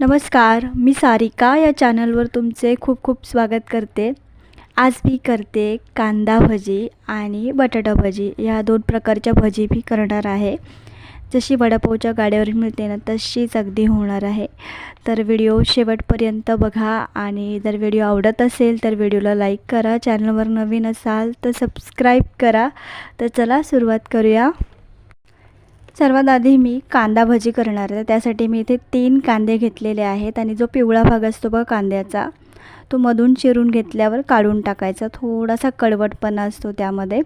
नमस्कार मी सारिका या चॅनलवर तुमचे खूप खूप स्वागत करते. आज मी करते कांदा भजी आणि बटाटा भजी. ह्या दोन प्रकारच्या भजी मी करणार आहे. जशी वडापावच्या गाड्यावर मिळते ना तशीच अगदी होणार आहे. तर व्हिडिओ शेवटपर्यंत बघा आणि जर व्हिडिओ आवडत असेल तर व्हिडिओला लाईक करा. चॅनलवर नवीन असाल तर सबस्क्राईब करा. तर चला सुरुवात करूया. सर्वात आधी मी कांदा भजी करणार आहे. त्यासाठी मी इथे तीन कांदे घेतलेले आहेत आणि जो पिवळा भाग असतो बघ कांद्याचा तो मधून चिरून घेतल्यावर काढून टाकायचा. थोडासा कडवटपणा असतो त्यामध्ये.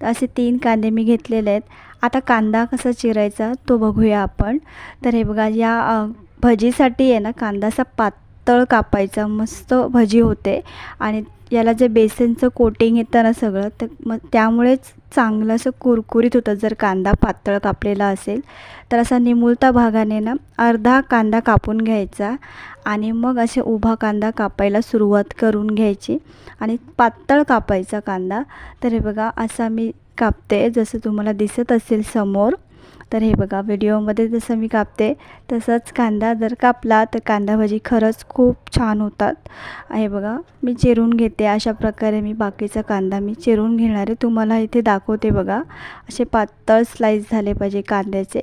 तर असे तीन कांदे मी घेतलेले आहेत. आता कांदा कसा चिरायचा तो बघूया आपण. तर हे बघा या भजीसाठी आहे ना कांदासा पात तळ कापायचा मस्त भजी होते. आणि याला जे बेसनचं कोटिंग येतं ना सगळं तर मग त्यामुळेच चांगलं असं कुरकुरीत होतं. जर कांदा पातळ कापलेला असेल तर असा निमुळता भागाने ना अर्धा कांदा कापून घ्यायचा आणि मग असे उभा कांदा कापायला सुरुवात करून घ्यायची. आणि पातळ कापायचा कांदा तर हे बघा असा मी कापते. जसं तुम्हाला दिसत असेल समोर तर हे बघा व्हिडिओमध्ये जसं मी कापते तसंच कांदा जर कापला तर कांदा भाजी खरंच खूप छान होतात. हे बघा मी चिरून घेते. अशा प्रकारे मी बाकीचा कांदा मी चिरून घेणार आहे. तुम्हाला इथे दाखवते बघा. असे पातळ स्लाईस झाले पाहिजे कांद्याचे.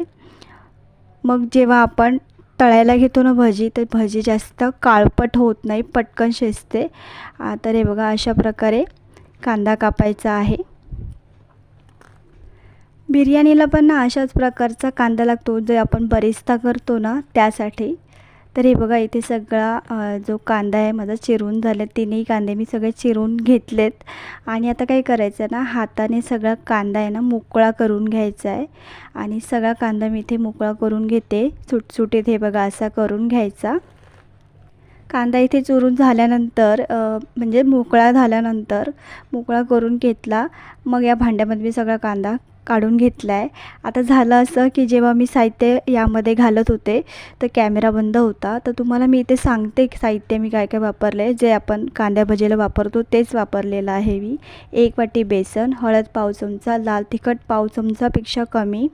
मग जेव्हा आपण तळायला घेतो ना भजी तर भजी जास्त काळपट होत नाही पटकन शिजते. तर हे बघा अशा प्रकारे कांदा कापायचा आहे. बिर्याणीला पण ना अशाच प्रकारचा कांदा लागतो जे आपण बरिस्ता करतो ना त्यासाठी. तर हे बघा इथे सगळा जो कांदा आहे माझा चिरून झाला तिन्ही कांदे मी सगळे चिरून घेतलेत. आणि आता काय करायचं आहे ना हाताने सगळा कांदा आहे ना मोकळा करून घ्यायचा आहे. आणि सगळा कांदा मी इथे मोकळा करून घेते सुटसुटीत हे बघा असा करून घ्यायचा. कांदा इथे चुरून झाल्यानंतर म्हणजे मोकळा झाल्यानंतर मोकळा करून घेतला. मग या भांड्यामध्ये मी सगळा कांदा काढून घेतला आहे आता झालं असं की जेव्हा मी साहित्य यामध्ये घालत होते तर कॅमेरा बंद होता. तर तुम्हाला मी इथे सांगते साहित्य मी काय काय वापरलं आहे. जे आपण कांद्या भजेला वापरतो तेच वापरलेलं आहे मी. एक वाटी बेसन हळद पाव चमचा लाल तिखट पाव चमचापेक्षा कमी.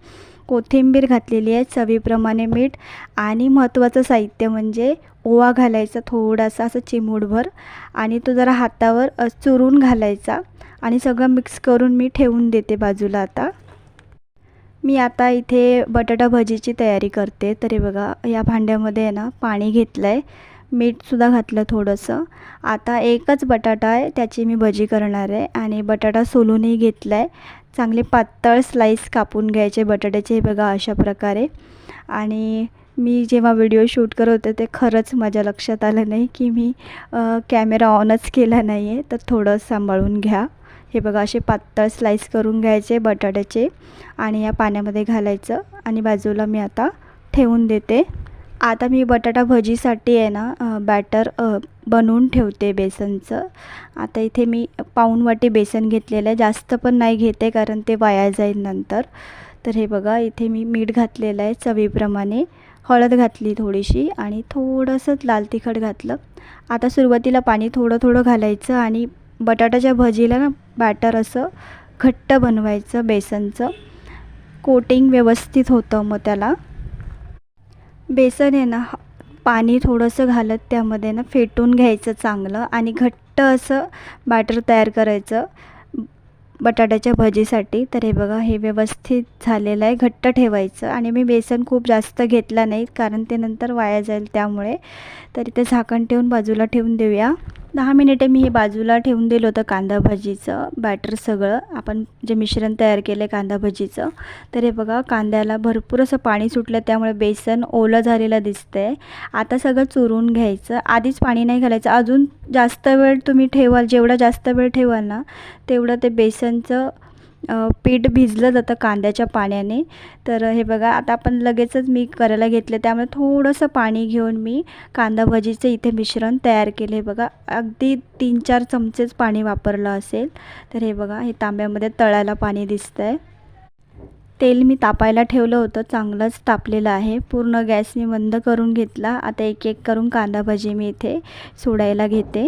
कोथिंबीर घातलेली आहे चवीप्रमाणे मीठ आणि महत्त्वाचं साहित्य म्हणजे ओवा घालायचा थोडासा असं चिमूडभर आणि तो जरा हातावर चुरून घालायचा आणि सगळं मिक्स करून मी ठेवून देते बाजूला आता. मी आता इथे बटाटा भजीची तयारी करते. तरी बघा या भांड्यामध्ये आहे ना पाणी घेतलं आहे मीठसुद्धा घातलं थोडंसं. आता एकच बटाटा आहे त्याची मी भजी करणार आहे आणि बटाटा सोलूनही घेतला आहे चांगले पातळ स्लाईस कापून घ्यायचे बटाट्याचे बघा अशा प्रकारे. आणि मी जेव्हा व्हिडिओ शूट करत होते ते खरंच माझ्या लक्षात आलं नाही की मी कॅमेरा ऑनच केला नाही आहे तर थोडं सांभाळून घ्या. हे बघा असे पातळ स्लाईस करून घ्यायचे बटाट्याचे आणि या पाण्यामध्ये घालायचं. आणि बाजूला मी आता ठेवून देते. आता मी बटाटा भजीसाठी आहे ना बॅटर बनवून ठेवते बेसनचं. आता इथे मी पाऊण वाटी बेसन घेतलेलं आहे. जास्त पण नाही घेते कारण ते वाया जाईल नंतर. तर हे बघा इथे मी मीठ घातलेलं आहे चवीप्रमाणे. हळद घातली थोडीशी आणि थोडंसं लाल तिखट घातलं. आता सुरुवातीला पाणी थोडं थोडं घालायचं आणि बटाट्याच्या भजीला ना बॅटर असं घट्ट बनवायचं बेसनचं. कोटिंग व्यवस्थित होतं मग त्याला. बेसन आहे ना पाणी थोडंसं घालत त्यामध्ये ना फेटून घ्यायचं चांगलं आणि घट्ट असं बॅटर तयार करायचं बटाट्याच्या भजीसाठी. तर हे बघा हे व्यवस्थित झालेलं आहे घट्ट ठेवायचं आणि मी बेसन खूप जास्त घेतला नाही कारण ते नंतर वाया जाईल त्यामुळे. तर इथे झाकण ठेवून बाजूला ठेवून देऊया. दहा मिनिटे मी हे बाजूला ठेवून दिलं होतं कांदा भजीचं बॅटर सगळं. आपण जे मिश्रण तयार केलं आहे कांदा भजीचं तर हे बघा कांद्याला भरपूर असं पाणी सुटलं त्यामुळे बेसन ओलं झालेलं दिसतं आहे आता सगळं चुरून घ्यायचं. आधीच पाणी नाही घालायचं. अजून जास्त वेळ तुम्ही ठेवाल जेवढा जास्त वेळ ठेवाल ना तेवढं ते बेसनचं पीठ भिजलं जातं कांद्याच्या पाण्याने. तर हे बघा आता आपण लगेचच मी करायला घेतलं त्यामुळे थोडंसं पाणी घेऊन मी कांदा भजीचं इथे मिश्रण तयार केले. बघा अगदी तीन चार चमचेच पाणी वापरलं असेल. तर हे बघा हे तांब्यामध्ये तळायला पाणी दिसतं आहे तेल मी तापायला ठेवलं होतं चांगलंच तापलेलं आहे. पूर्ण गॅसने बंद करून घेतला. आता एक एक करून कांदा भजी मी इथे सोडायला घेते.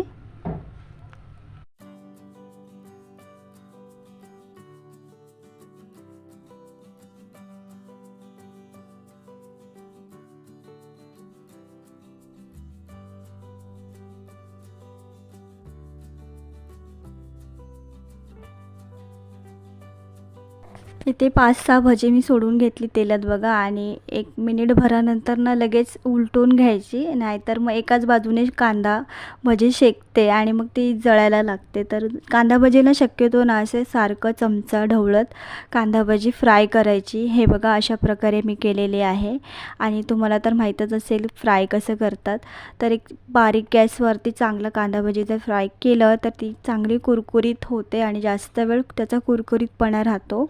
इथे पाच सहा भजी मी सोडून घेतली तेलात बघा आणि एक मिनिट भरानंतर ना लगेच उलटून घ्यायची नाहीतर मग एकाच बाजूने कांदा भजी फुटते आणि मग ती जळायला लागते. तर कांदा भजीला शक्यतो ना असे सारखं चमचा ढवळत कांदा भजी फ्राय करायची. हे बघा अशा प्रकारे मी केलेली आहे. आणि तुम्हाला तर माहीतच असेल फ्राय कसं करतात. तर एक बारीक गॅसवरती चांगलं कांदा भजी जर फ्राय केलं तर ती चांगली कुरकुरीत होते आणि जास्त वेळ त्याचा कुरकुरीतपणा राहतो.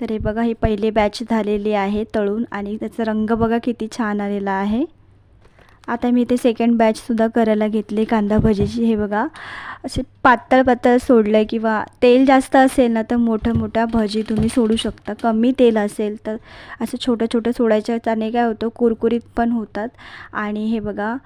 तर हे बघा ही पहिली बॅच झालेली आहे तळून आणि त्याचा रंग बघा किती छान आलेला आहे. आता मी इथे सेकंड बॅचसुद्धा करायला घेतली कांदा भजीची. हे बघा असे पातळ पातळ सोडलं आहे किंवा तेल जास्त असेल ना तर मोठं मोठ्या भजी तुम्ही सोडू शकता. कमी तेल असेल तर असं छोटं छोटं सोडायच्या त्याने काय होतं कुरकुरीत पण होतात. आणि हे बघा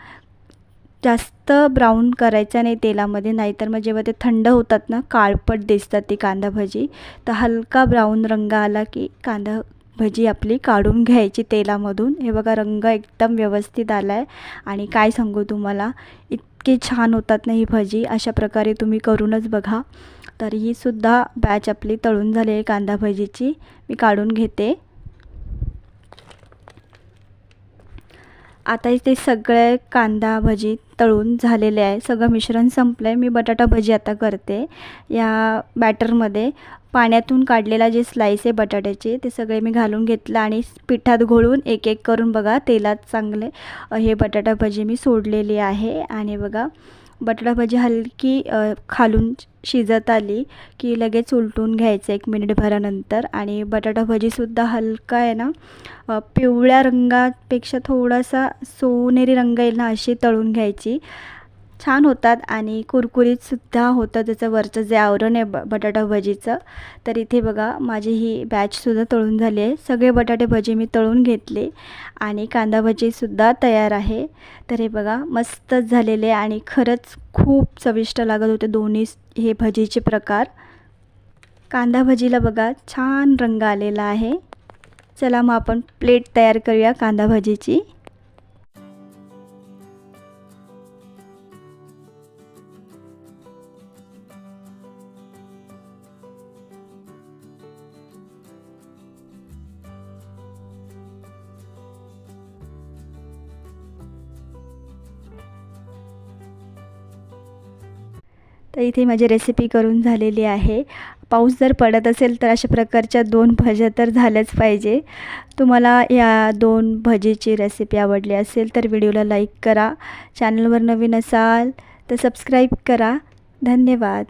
जास्त ब्राऊन करायचं नाही तेलामध्ये नाहीतर मग जेव्हा ते थंड होतात ना काळपट दिसतात ती कांदा भजी तर हलका ब्राऊन रंग आला की कांदा भजी आपली काढून घ्यायची तेलामधून. हे बघा रंग एकदम व्यवस्थित आला आहे आणि काय सांगू तुम्हाला इतकी छान होतात ना ही भजी. अशा प्रकारे तुम्ही करूनच बघा. तर ही सुद्धा बॅच आपली तळून झाली आहे कांदा भजीची. मी काढून घेते. आता ते सगळे कांदा भजी तळून झालेले आहे. सगळं मिश्रण संपलं आहे मी बटाटा भजी आता करते. या बॅटरमध्ये पाण्यातून काढलेला जे स्लाईस आहे बटाट्याचे ते सगळे मी घालून घेतलं आणि पिठात घोळून एक एक करून बघा तेलात चांगले हे बटाटा भजी मी सोडलेली आहे. आणि बघा बटाटा भाजी हलकी खालून शिजत आली की लगेच उलटून घ्यायचं एक मिनिटभरानंतर आणि बटाटा भजीसुद्धा हलका आहे ना पिवळ्या रंगापेक्षा थोडासा सोनेरी रंग येईल ना अशी तळून घ्यायची. छान होतात आणि कुरकुरीतसुद्धा होतं त्याचं वरचं जे आवरण आहे ब बटाटा भजीचं. तर इथे बघा माझी ही बॅचसुद्धा तळून झाली आहे. सगळे बटाटे भजी मी तळून घेतले आणि कांदा भजीसुद्धा तयार आहे. तर हे बघा मस्तच झालेले आणि खरंच खूप चविष्ट लागत होते दोन्ही हे भजीचे प्रकार. कांदा भजीला बघा छान रंग आलेला आहे. चला मग आपण प्लेट तयार करूया कांदा भजीची. तर इथे माझी रेसिपी करून झालेली आहे. पाऊस जर पडत असेल तर अशा प्रकारच्या दोन भज्या तर झाल्याच पाहिजे. तुम्हाला या दोन भजीची रेसिपी आवडली असेल तर व्हिडिओला लाईक करा. चॅनलवर नवीन असाल तर सबस्क्राईब करा. धन्यवाद.